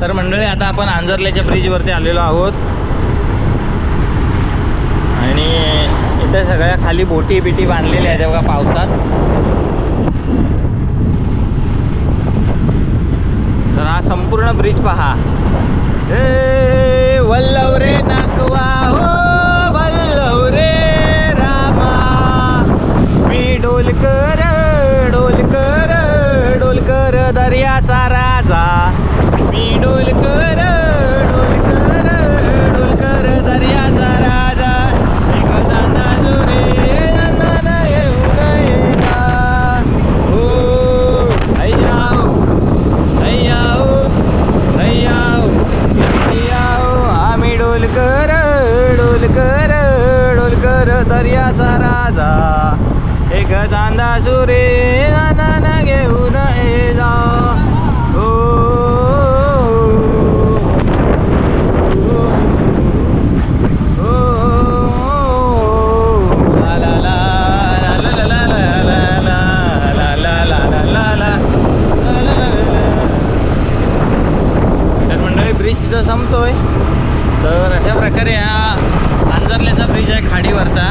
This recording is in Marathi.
तर मंडळी आता आपण आंजरल्याच्या ब्रिजवरती आलेलो आहोत. आणि इथे सगळ्या खाली बोटी बिटी बांधलेल्या आहेत बघा पावसात. तर हा संपूर्ण ब्रिज पहा. ए वल्लव रे नाकवा हो वल्लव रे रामा. मी डोलकर डोलकर डोलकर दर्याचा राजा. डोलकर डोलकर डोलकर दर्याचा राजा. एक चांदा जुरे चांदा येऊन येता. हो अय्याओ अय्याओ हो, अय्याओ हो, अय्याओ हो, आम्ही डोलकर डोलकर डोलकर दर्याचा राजा. एक चांदा सुरे संपतोय तर अशा प्रकारे हा आंजरल्याचा ब्रिज आहे खाडीवरचा